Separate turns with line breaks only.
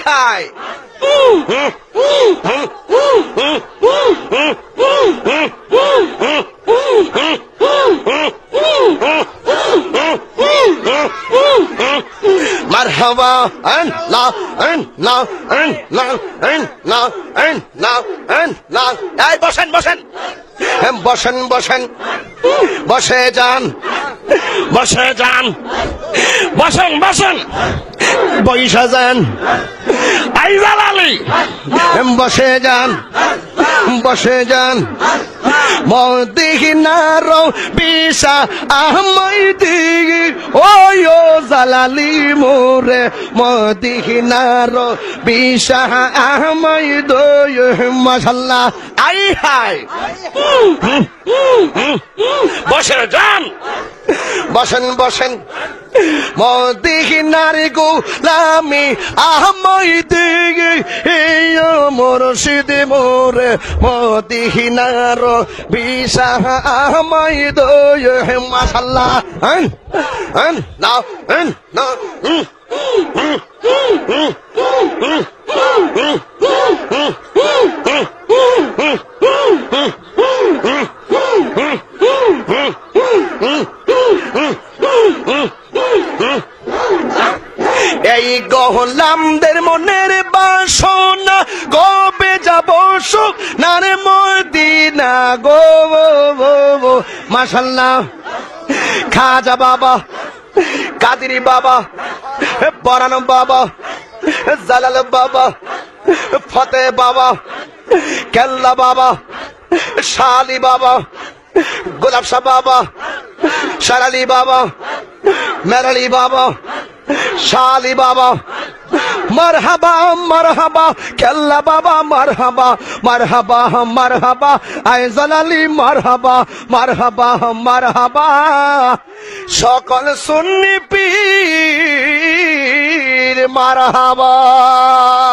High মারহাবা আন লা আন লা আন লা আন লা আন লা আন লা এই বসেন বসেন বসেন বসেন বসে যান বসে যান বসেন বসেন বৈশা যান আইজাল আলী। বসে যান বসে যান। মদিনার বিশা আহমই দিগি ওই ও জালালি মোরে মদিনার বিশা আহমই দই মাশাল্লাহ। আই হাই বসে যান। বসেন বসেন। মদিনার গোলামি আহমই দিগি মুর্শিদ মোরে মদিনার বিশা আহমই দই মাশাল্লাহ হন হন না হন না হুম এই গহলামদের মনের বাসনা গবে যাব সুখ? নারে মদিনা গো মাশাল্লাহ। খাজা বাবা, কাদিরি বাবা বরান বাবা, জালাল বাবা, ফতে বাবা, কেল্লা বাবা, শালি বাবা গোলাপ বাবা শালালি বাবা, মেরালি বাবা শালি বাবা, মারহাবা মারহাবা কেল্লা বাবা, মারহাবা মারহাবা মারহাবা আয় আলী, মারহাবা মারহাবা মারহাবা। সকল সুন্নি পীর মারহাবা।